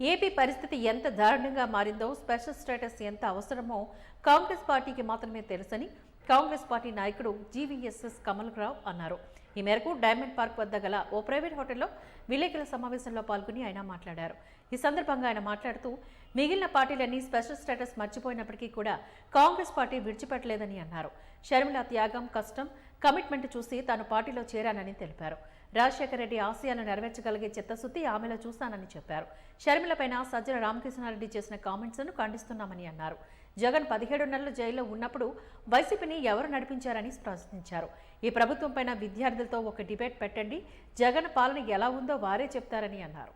AP పరిస్థితి ఎంత దారుణంగా మారిందో స్పెషల్ స్టేటస్ ఎంత అవసరమో కాంగ్రెస్ పార్టీకి మాత్రమే తెలుసని కాంగ్రెస్ పార్టీ నాయకుడు జీవీఎస్ఎస్ కమల్రావు అన్నారు. ఈ మేరకు డైమండ్ పార్క్ వద్ద గల ఓ ప్రైవేట్ హోటల్లో విలేకరుల సమావేశంలో పాల్గొని ఆయన మాట్లాడారు. ఈ సందర్భంగా ఆయన మాట్లాడుతూ మిగిలిన పార్టీలన్నీ స్పెషల్ స్టేటస్ మర్చిపోయినప్పటికీ కూడా కాంగ్రెస్ పార్టీ విడిచిపెట్టలేదని అన్నారు. షర్మిల త్యాగం కష్టం కమిట్మెంట్ చూసి తాను పార్టీలో చేరానని తెలిపారు. రాజశేఖర రెడ్డి ఆశయాలను నెరవేర్చగలిగే చిత్తశుద్ధి ఆమెలో చూస్తానని చెప్పారు. షర్మిలపైన సజ్జల రామకృష్ణారెడ్డి చేసిన కామెంట్స్ను ఖండిస్తున్నామని అన్నారు. జగన్ పదిహేడు నెలలు జైల్లో ఉన్నప్పుడు వైసీపీని ఎవరు నడిపించారని ప్రశ్నించారు. ఈ ప్రభుత్వంపైన విద్యార్థులతో ఒక డిబేట్ పెట్టండి. జగన్ పాలన ఎలా ఉందో వారే చెప్తారని అన్నారు.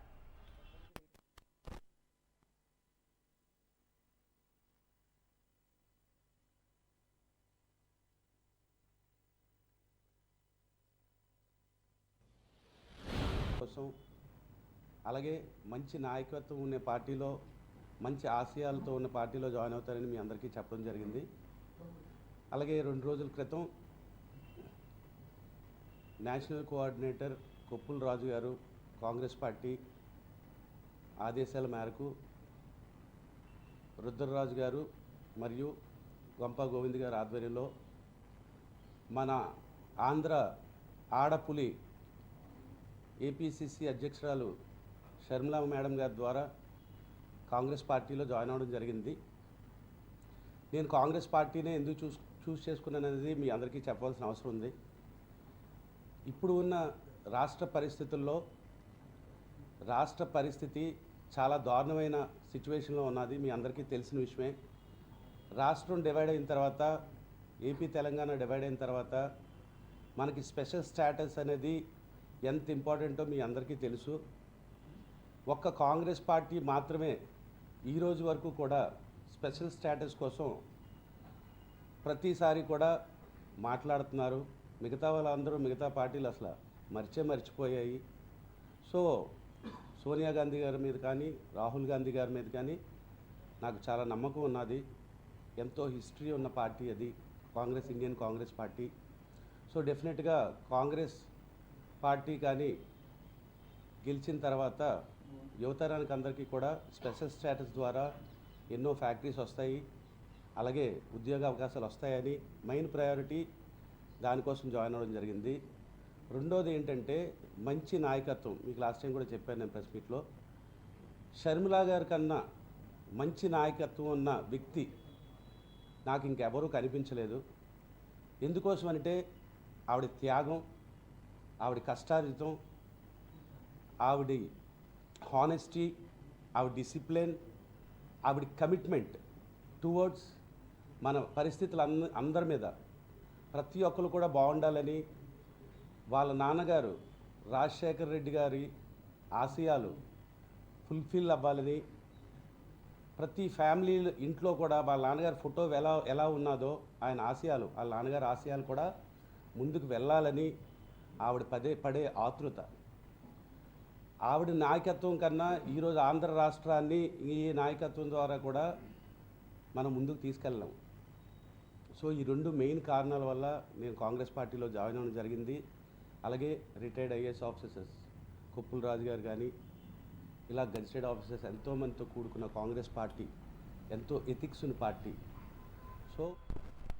కోసం అలాగే మంచి నాయకత్వం ఉన్న పార్టీలో మంచి ఆశయాలతో ఉన్న పార్టీలో జాయిన్ అవుతారని మీ అందరికీ చెప్పడం జరిగింది. అలాగే రెండు రోజుల క్రితం నేషనల్ కోఆర్డినేటర్ కొప్పుల రాజు గారు కాంగ్రెస్ పార్టీ ఆదేశాల మేరకు రుద్రరాజు గారు మరియు గొంప గోవింద్ గారి ఆధ్వర్యంలో మన ఆంధ్ర ఆడపులి ఏపీసీసీ అధ్యక్షురాలు షర్మిలా మేడం గారి ద్వారా కాంగ్రెస్ పార్టీలో జాయిన్ అవ్వడం జరిగింది. నేను కాంగ్రెస్ పార్టీనే ఎందుకు చూస్ చూస్ చేసుకున్నాననేది మీ అందరికీ చెప్పాల్సిన అవసరం ఉంది. ఇప్పుడు ఉన్న రాష్ట్ర పరిస్థితుల్లో రాష్ట్ర పరిస్థితి చాలా దారుణమైన సిచ్యువేషన్లో ఉన్నది మీ అందరికీ తెలిసిన విషయమే. రాష్ట్రం డివైడ్ అయిన తర్వాత ఏపీ తెలంగాణ డివైడ్ అయిన తర్వాత మనకి స్పెషల్ స్టాటస్ అనేది ఎంత ఇంపార్టెంటో మీ అందరికీ తెలుసు. ఒక్క కాంగ్రెస్ పార్టీ మాత్రమే ఈ రోజు వరకు కూడా స్పెషల్ స్టేటస్ కోసం ప్రతిసారి కూడా మాట్లాడుతున్నారు. మిగతా వాళ్ళందరూ మిగతా పార్టీలు అసలు మర్చే మర్చిపోయాయి. సో సోనియా గాంధీ గారి మీద కానీ రాహుల్ గాంధీ గారి మీద కానీ నాకు చాలా నమ్మకం ఉన్నది. ఎంతో హిస్టరీ ఉన్న పార్టీ అది Congress Indian Congress party. So డెఫినెట్గా కాంగ్రెస్ పార్టీ కానీ గెలిచిన తర్వాత యువతరానికి అందరికీ కూడా స్పెషల్ స్టేటస్ ద్వారా ఎన్నో ఫ్యాక్టరీస్ వస్తాయి. అలాగే ఉద్యోగ అవకాశాలు వస్తాయని మెయిన్ ప్రయారిటీ దానికోసం జాయిన్ అవ్వడం జరిగింది. రెండోది ఏంటంటే మంచి నాయకత్వం. మీకు లాస్ట్ టైం కూడా చెప్పాను నేను ప్రెస్ మీట్లో. షర్మిలా గారి కన్నా మంచి నాయకత్వం ఉన్న వ్యక్తి నాకు ఇంకెవరూ కనిపించలేదు. ఎందుకోసం అంటే ఆవిడ త్యాగం ఆవిడ కష్టార్జితం ఆవిడ హానెస్టీ ఆవిడ డిసిప్లిన్ ఆవిడ కమిట్మెంట్ టువర్డ్స్ మన పరిస్థితులు అంద అందరి మీద. ప్రతి ఒక్కరు కూడా బాగుండాలని వాళ్ళ నాన్నగారు రాజశేఖర్ రెడ్డి గారి ఆశయాలు ఫుల్ఫిల్ అవ్వాలని ప్రతి ఫ్యామిలీ ఇంట్లో కూడా వాళ్ళ నాన్నగారి ఫోటో ఎలా ఎలా ఉన్నదో ఆయన ఆశయాలు వాళ్ళ నాన్నగారి ఆశయాలు కూడా ముందుకు వెళ్ళాలని ఆవిడ పదే పడే ఆతృత. ఆవిడ నాయకత్వం కన్నా ఈరోజు ఆంధ్ర రాష్ట్రాన్ని ఈ నాయకత్వం ద్వారా కూడా మనం ముందుకు తీసుకెళ్ళాం. సో ఈ రెండు మెయిన్ కారణాల వల్ల నేను కాంగ్రెస్ పార్టీలో జాయిన్ అవ్వడం జరిగింది. అలాగే retired IAS officers Kuppula Raju గారు కానీ ఇలా గజిటెడ్ ఆఫీసర్స్ ఎంతోమందితో కూడుకున్న కాంగ్రెస్ పార్టీ ఎంతో ఎథిక్స్ ఉన్న పార్టీ. సో